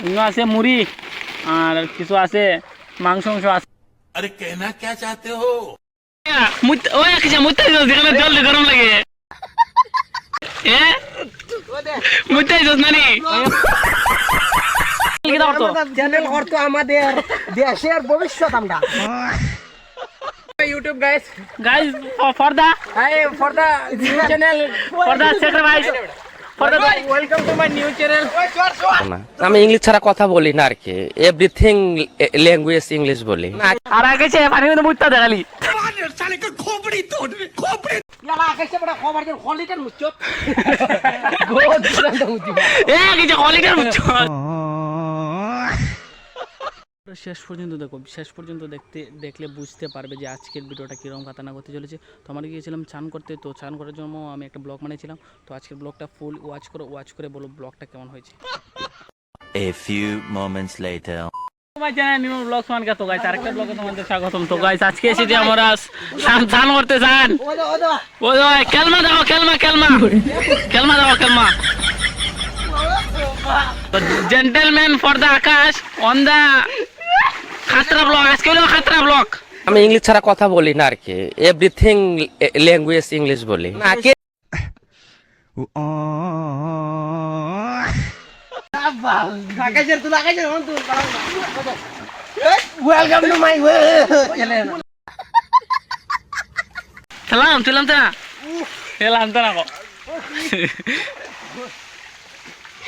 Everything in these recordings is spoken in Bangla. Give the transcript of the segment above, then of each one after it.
आसे मुरी और किसो आसे मांस मांस आसे अरे कहना क्या चाहते हो? मुत ओ एक जा मुत जा दिखने जल्द गरम लगे। ए? मुत जा नानी। चैनल करतो चैनल करतो हमारे देशेर भविष्य हमरा YouTube guys guys for the hey for the channel for the sacrifice আমি ইংলিশ ছাড়া কথা বলি না আর কি। এভরিথিং ল্যাঙ্গুয়েজ ইংলিশ বলি। আর আগে সে পানি মধ্যে মুত্তা দেখালি আকাশে মুচ্ছ শেষ পর্যন্ত দেখো শেষ পর্যন্ত দেখতে দেখলে বুঝতে পারবে যে আজকের ভিডিওটা কীরকম কাতানা করতে চলেছে। তো আমরা গিয়েছিলাম চান করতে তো চান করার জন্য আমি একটা ব্লগ বানিয়েছিলাম। তো আজকের ব্লগটা ফুল ওয়াচ করো ওয়াচ করে বলো ব্লগটা কেমন হয়েছে। A few moments later. New তো গাইস আরেকটা ব্লগে তোমাদের স্বাগতম। তো গাইস আজকে এসেছি আমরা করতে চান। ওদা ওদা ও কেলমা দাও কেলমা কেলমা। কেলমা দাও কেলমা। Gentleman for the Akash on the Khatra blog আজকে হলো খাতরা ব্লগ আমি ইংলিশ ছাড়া কথা বলি না আর কি এভরিথিং ল্যাঙ্গুয়েজ ইংলিশ বলি। না কে ওয়েলকাম টু মাই চ্যানেল খেলাম ছিলাম তো। না খেলাম তো না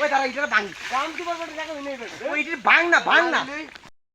ওই তারা এটা ভাঙ কাম কি বলব দেখা নেই ওই এটা ভাঙ না ভাঙ না।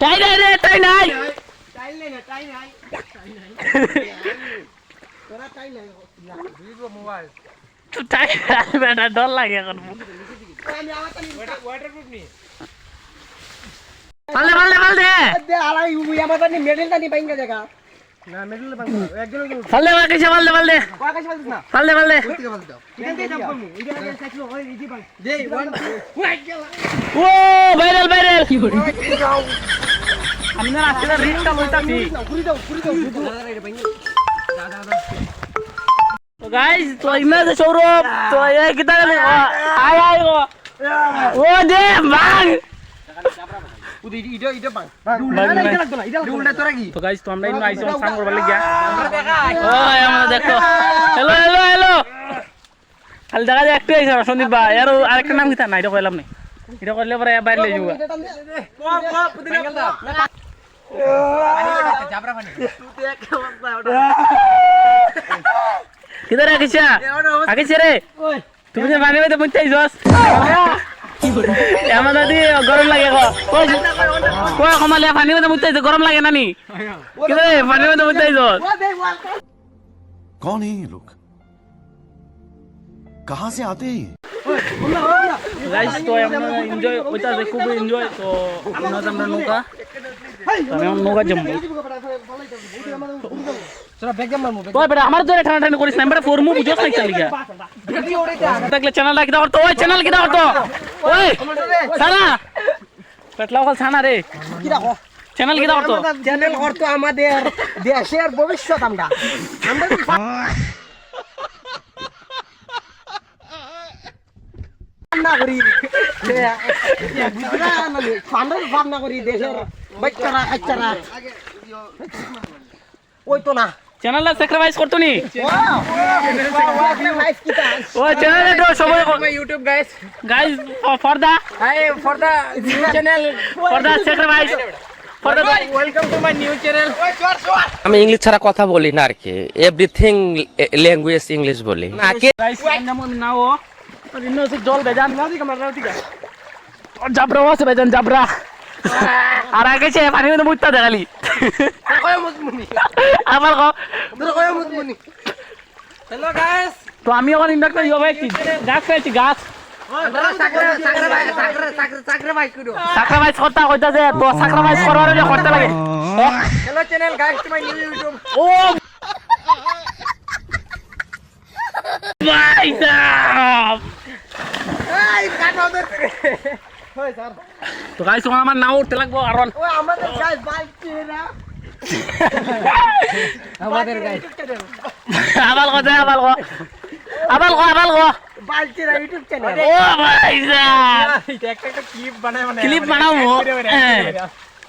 টাই নাই রে টাই নাই টাইল নাই না টাইল নাই তোরা টাইল নাই ভিভো মোবাইল তো টাই নাই বেটা ডর লাগে এখন আমি আমার তো ওয়াটারপ্রুফ নি পাল্লে পাল্লে পাল্লে দে আলাই উই আমার তো মেডেল টা নি বাইঙ্গা জায়গা না মেডেল বাইঙ্গা একজন পাল্লে পাল্লে পাল্লে পাল্লে আকাশ বলছিস না? পাল্লে পাল্লে ঠিক আছে দাও। এখান থেকে জাম্প করমু এটা আগে সাইকেল হয় ইজি বাই দে ওয়ান ও ভাইরাল ভাইরাল আমি না রাস্তাটা রিক্সটা লইতাছি। ঘুরি দাও ঘুরি দাও তো গাইস তো ইমেজ সৌরভ। তো এই কিতা আয় আয় গো। ও দে ভাগ উদি ইটা ইটা বাং বাং, না বাং। লাগতো না এটা লাগতো তোরা কি তো গাইস তো আমরা ইনো আইছি সান করবার লাগিয়া ওই আমরা দেখো হ্যালো হ্যালো হ্যালো খালি দেখা যায় একটু আইছে সন্দীপ ভাই আর আরেকটা নাম কিতা না এটা কইলাম না এটা করলে পরে বাইরে লই যাব এটা টান দে কো কো পুদিনা না জাবরা পানি তুই এক অবস্থা ওটা কিধর রাখিছা রাখিছে রে তুমি পানি মধ্যে বুঝতে আইছস আমার দাদি গরম লাগে গো কই কই কমালে পানি মধ্যে বুঝতে আইছ গরম লাগে না নি কিধর পানি মধ্যে বুঝতে আইছস ও দে ওয়াল कौन है ये लोग कहाँ से आते हैं ये? গাইস তো আমরা এনজয় হইতাছে খুব এনজয় তো আমরা আমরা নৌকা তো আমি আমার নৌকা জমবো তোরা ব্যাগ মারমু তো বেটা আমার জন্য ঠান্ডা ঠান্ডা করিস না বেটা ফরমু বুঝছ না চালি গা ভিডিও ওড়াইতে দেখলে চ্যানেলটা কিটা করতো ওই চ্যানেল কিটা করতো ওই সানা পেটলাও খাল সানা রে। কি রাখো চ্যানেল কিটা করতো চ্যানেল করতো আমাদের দেশের ভবিষ্যৎ আমরা। আমরা ভাবনা করি। ফান্ডার ভাবনা করি দেশের বাচ্চারা কাচ্চারা ওই তো না। চ্যানেলটা স্যাক্রিফাইস করতো নি? লাইফ কিটা ওই চ্যানেলে তো সবাই YouTube guys guys for the hi for the new channel for the sacrifice for the welcome to my new channel আমি ইংলিশ ছাড়া কথা বলি না আর কি। এভরিথিং ল্যাঙ্গুয়েজ ইংলিশ বলি। না কে গাইস নাম নাও। আর ইনো সে জল বেজান জাবরা আছে বেজান জাবরা। আর আগে সে পানি মধ্যে মুত্তা দেখালি। আমার কো তোরা কয় মুজমুনি হ্যালো গাইস তো আমি এখন ইন্ডাক্টর ইয়ে ভাই গাছ খাইছি গাছ। তো গাইস মাই ও আমার নাও উঠতে লাগবো ওই আমাদের গাইস বাইক চেরা আমাদের গাইস আবাল কো দে আবাল কো। আবাল কো আবাল একটা ক্লিপ মানে বানাবো।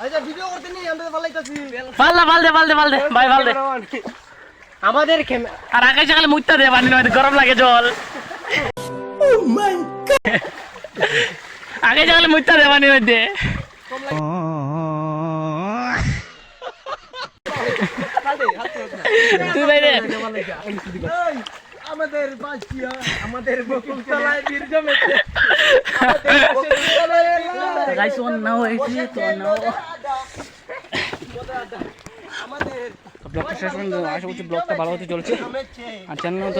আচ্ছা ভিডিও করতে নেই আমরা ভালো লাগতাছি। ভালো দে ভালো দে ভালো দে ভাই ভালো দে। আমাদের ক্যামেরা আর আগে সকালে মুইতা দে পানি নয় গরম লাগে জল। আগে সকালে মুইতা দে পানি নয় দে তুই ভাই দে আমাদের বাঁচিয়া আমাদের বকুলতলায় বীর জমেছে। গাইস ওন নাও হয়েছে তো নাও ব্লগটা শেষ পর্যন্ত আশা করছি ব্লগটা ভালো হতে চলছে। আর চ্যানেল তো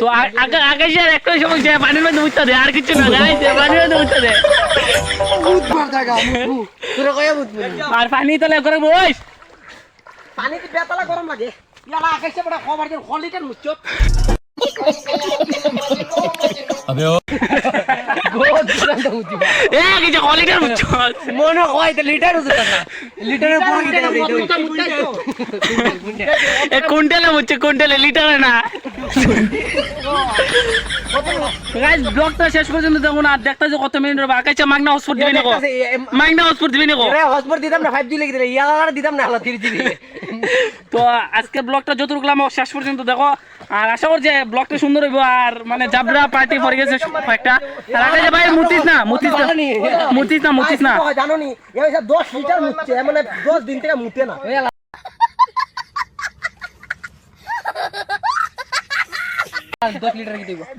তো আগে আগে যে আর একটা সময় যে পানির মধ্যে উঠতে দে আর কিছু না। গাইস পানির মধ্যে উঠতে দে। আর পানি তাহলে করে বইস পানিতে বেতালা গরম লাগে। ইয়ালা আকাশে বড় খবর দিন হলিটার বুঝছ? মনে হয় তো লিটার না লিটারের পর এ কুইন্টালে বুঝছে কুইন্টালে লিটারে না। গাইস ব্লগটা শেষ পর্যন্ত দেখুন আর দেখতে যে কত মিনিট হবে। আকাশে মাগনা হসপিটাল দিবি নাকো মাগনা হসপিটাল দিবি নাকো রে হসপট দিতাম না 5G লেগে দিলে। ইয়ালা দিতাম না হলো 3G তো আজকে ব্লগটা যতটুকু শেষ পর্যন্ত দেখো। আর আশা করছি ব্লগটা সুন্দর হইব আর মানে জাবরা পার্টি পরে গেছে একটা আর আগে যে ভাই মুতিস না মুতিস না মুতিস না মুতিস না জানো নি এই 10 লিটার মুচ্ছে মানে 10 দিন থেকে মুতে না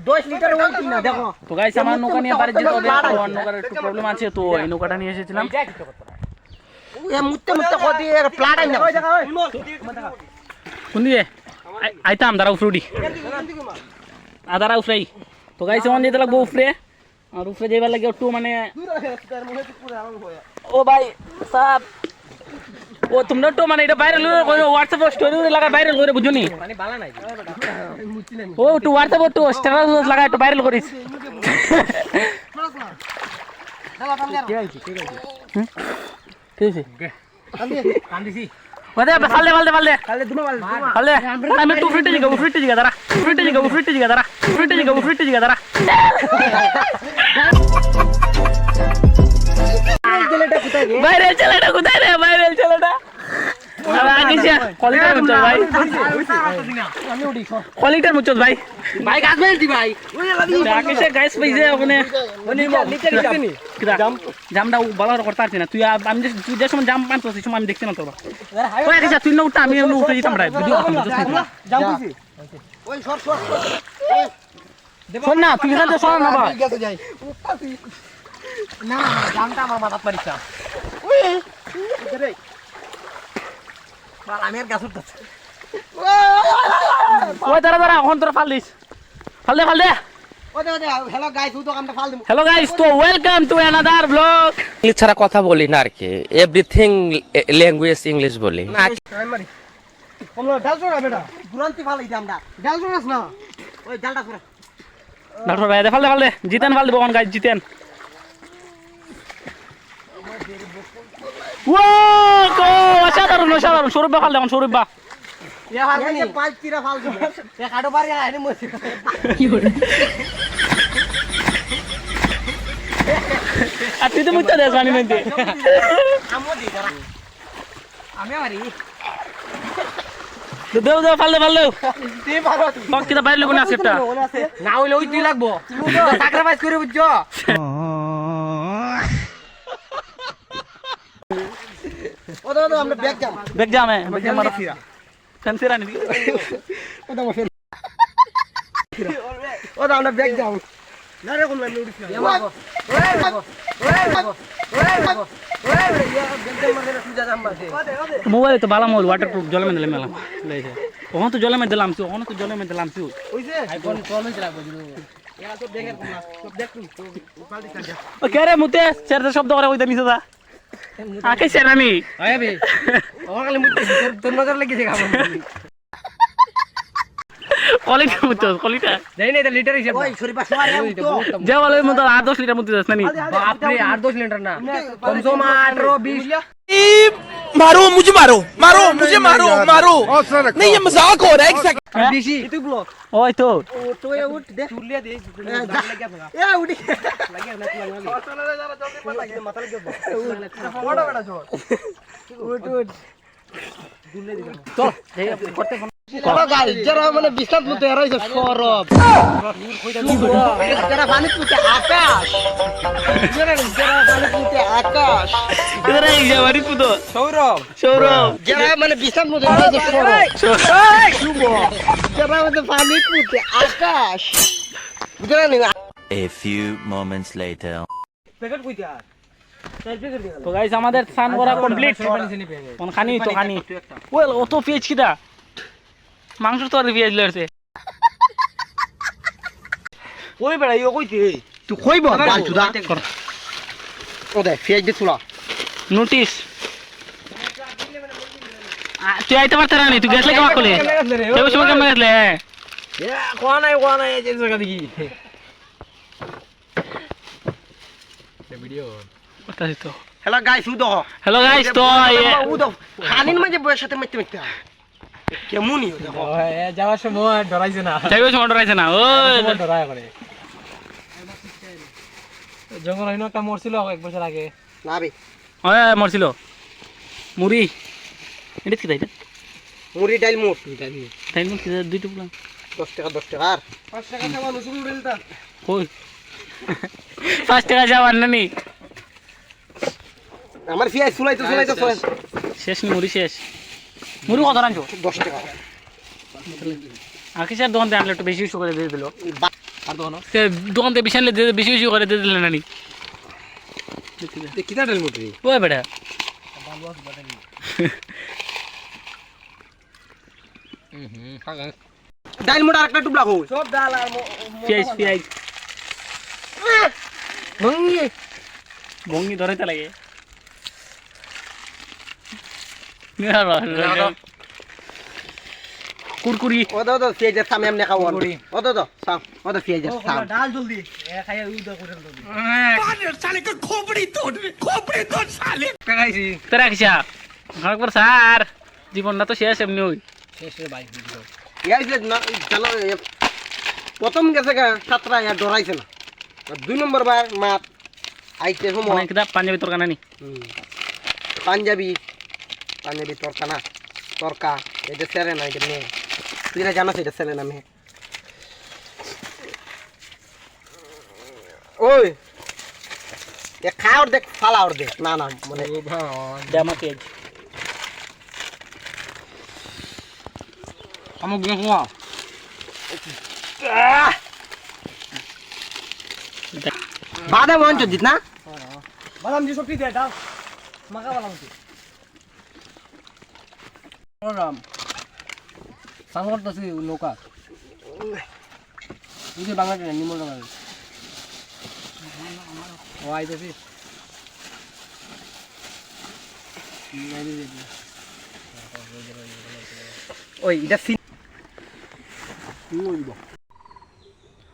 দশ লিটার ওই না দেখো তো গাইস আমার নৌকা নিয়ে বাড়ি যেতে হবে আমার নৌকার একটু প্রবলেম আছে তো এই নৌকাটা নিয়ে এসেছিলাম এ মুতে মুতে কদি প্লাট আইনা কোন দিয়ে আইতাম দাঁড়া উফরুডি আর দাঁড়া উফরাই তো গাইস আমার যেতে লাগবো উফরে আর উফরে যাইবার লাগে একটু মানে ও ভাই সাব ও তোমরা একটু মানে এটা ভাইরাল করে হোয়াটসঅ্যাপ স্টোরি লাগা ভাইরাল করে বুঝো নি ও একটু হোয়াটসঅ্যাপ একটু স্ট্যাটাস লাগা একটু ভাইরাল করিস ঠিক আছে ওদে ফালদে ফালদে ফালদে কালে দুনো বাল ফালদে আমি একটু উফরিটে জিগা উফরিটে জিগা দাঁড়া উফরিটে জিগা উফরিটে জিগা দাঁড়া উফরিটে জিগা উফরিটে জিগা দাঁড়া ছেলেটা কোথায় রে ভাইরাল ছেলেটা কোথায় রে ভাইরাল ছেলেটা আরে আগে যা কলিটার মুচস ভাই কলিটার মুচস ভাই ভাই গাছ মেলতি ভাই সে গাইস পাইছে ওখানে জামটা ভালো করে করতে পারছি না তুই আমি যে তুই যে সময় জাম পান তো সেই সময় আমি দেখছি না তোর তুই না উঠটা আমি উঠে যেতাম রে ভিডিও করতাম বুঝছিস না? জাম কইছি ওই সর সর শোন না তুই এখান থেকে শোন না ভাই না জামটা আমার মাথা পারিছ আমি আর গাছ উঠতেছি ওই দাঁড়া দাঁড়া এখন তোরা ফাল দিস। ফাল দে ফাল দে। ওদে ওদে হ্যালো গাইস তো কামটা ফাল দিমু হ্যালো গাইস তো welcome to another blog English ছাড়া কথা বলি না আর কি এভরিথিং ল্যাঙ্গুয়েজ ইংলিশ বলি। আমি মারি। কমলা ডাল ছোড়া বেটা দুরান্তি ফাল দিতাম দা ডাল ছোড়াস না ওই ডালটা ছোড়া ডাক্তার ভাই দে ফাল দে ফাল দে জিতেন ফাল দেবো গাইস জিতেন ও কো অসাধারণ অসাধারণ। সৌরভ ফাল দেখুন সৌরভ বা। ইয়া আর তুই তো মুখটা দেস পানি মধ্যে আমো দি দেও পারো তুই বক কিটা বাইরে লোক না সেটা না হইলে ওই তুই লাগবো। সাক্রিফাইস করে বুঝছ? ও দাদা আমরা ব্যাগ যাম দেখ যা मैं देख जा मारो ফ্যান্সি রানি ও দাদা ফের ও দাদা আমরা ব্যাগ যাম না রে কোন লাইন উড়িস না ওরে ওরে ওরে মোবাইলে তো ভালো মোবাইল ওয়াটার প্রুফ জলে মেলে মেলাম লইছে ওখানে তো জলে মেলে দিলাম তুই ওখানে তো জলে মেলে দিলাম তুই আইফোন চল হইছে রাখবো এরা তো দেখেন না সব দেখুন তো পাল্টি কাজা ও কে রে মুতে চেরতে শব্দ করে ওইটা নিছে দা মুতে তোর নজর লেগেছে কলিটা মুতে কলিটা। দেই না এটা লিটার হিসেব। ওই শরীফা সোয়ারে তো যে বলে মতো আট দশ লিটার মুতে যাস না নি বাপ রে 8 10 লিটার না। কমসো 18 20 मारो मुझे मारो मारो मुझे मारो मारो नहीं ये मजाक हो रहा है एक सेकंड डीसी तू ब्लॉक ओए तो तो ये उठ देख चूल लिया दे ए उठ लग गया लग मत लग गया बड़ा बड़ा छोड़ उठ उठ चूल ले दे चल करते উঠ উঠ যারা মানে বিস্তার মতো এরা হইছে সরব। যারা পানি পুঁতে আকাশ। যারা যারা পানি পুঁতে আকাশ। এই পুতো। সৌরভ। সৌরভ। যারা মানে বিস্তার মতো এরা হইছে সরব। শুভ যারা মানে পানি পুঁতে আকাশ। যারা A few moments later. Packet তো গাইস আমাদের স্নান করা কমপ্লিট কোন খানি তো খানি ওয়েল অত পেঁয়াজ কিটা মাংস তো আর পেঁয়াজ লড়ছে কই বেড়া ইও কইতে তুই কইব বাল? চুদা। ও দে ফেজ দে তুলা নোটিস তুই আইতে পারতে না তুই গেছলে কেমন করলে? কেউ সময় কেমন গেছলে কোয়া নাই কোয়া নাই এই জায়গা দেখি। কোথায় তো? হ্যালো গাইস উদো হ্যালো গাইস তো উদো হানিন মাঝে বয়স সাথে মিটতে মিটতে কেমনই দেখো যাওয়ার সময় ডরাইছে না। যাইবে সময় ডরাইছে না ও ডরায় করে। জঙ্গল হইনো একটা মরছিল এক বছর আগে। না বে হ্যাঁ মরছিল। মুড়ি। এটা কি তাই মুড়ি ডাইল মোট তাই কি দুই টুকরা। দশ টাকা দশ টাকা। আর? পাঁচ টাকা কই? পাঁচ টাকা যাওয়ার না নি আমার ফিয়াই সুলাই তো সুলাই তো শেষ নি মুড়ি শেষ। মুড়ি কত রাখছো দশ টাকা। আকিসের দোকান থেকে আনলে একটু বেশি বেশি করে দিয়ে দিল? বা- সে দোকান থেকে বেশি আনলে বেশি বেশি করে দিয়ে দিলেন নানি? কিতা ডাইল মোট রে ওই বেটা। ডাইল মোট আরেকটা টুবলা কই? সব ডাল আর পেঁয়াজ পেঁয়াজ। ভঙ্গি। ভঙ্গি ধরাইতে লাগে। কুরকুরি। ওদো তো ফিয়াজের সামনে এমনি খাওয়া ওদো তো সাম ওদো ফিয়াজের সাম ডাল জলদি। এ খাইয়া উদো করে জলদি কাকাইছি তোরা কিসা ঘর স্যার জীবনটা তো শেষ এমনি ওই। ইয়াই যে না চলো প্রথম গেছে গা সাতটা ইয়া ডরাইছে না। দুই নম্বর বার মাত আইতে সময় অনেক কিতা পাঞ্জাবি তোর কানানি হুম। পাঞ্জাবি। পাঞ্জাবি তরকা না? তরকা এটা সেরে না এটা মেয়ে। তুই না জানাস এটা সেরে না মেয়ে। ওই এ খা ওর দেখ ফালা ওর দেখ। না না মানে জামা পেঁয়াজ আমক দেখো বাদাম অঞ্চল জিত না? বাদাম যে সবটি দেয়? ডাল? মাখা বাদাম রাম সাংগত আছে নৌকা। এই যে বাংলাদেশ নিমল বাংলাদেশ। ও আইতেছি ওই, এটা সিন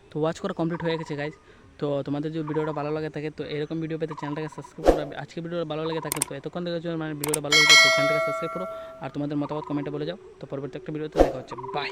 তো ওয়াচ করা কমপ্লিট হয়ে গেছে গাইজ তো তোমাদের যদি ভিডিওটা ভালো লাগে থাকে, তো এরকম ভিডিও পেতে চ্যানেলটাকে সাবস্ক্রাইব করো। আজকে ভিডিওটা ভালো লাগে থাকে, তো এতক্ষণ দেখার জন্য মানে ভিডিওটা ভালো লাগে, তো চ্যানেলটাকে সাবস্ক্রাইব করো। আর তোমাদের মতামত কমেন্টে বলে যাও। তো পরবর্তী একটা ভিডিওতে দেখা হচ্ছে। বাই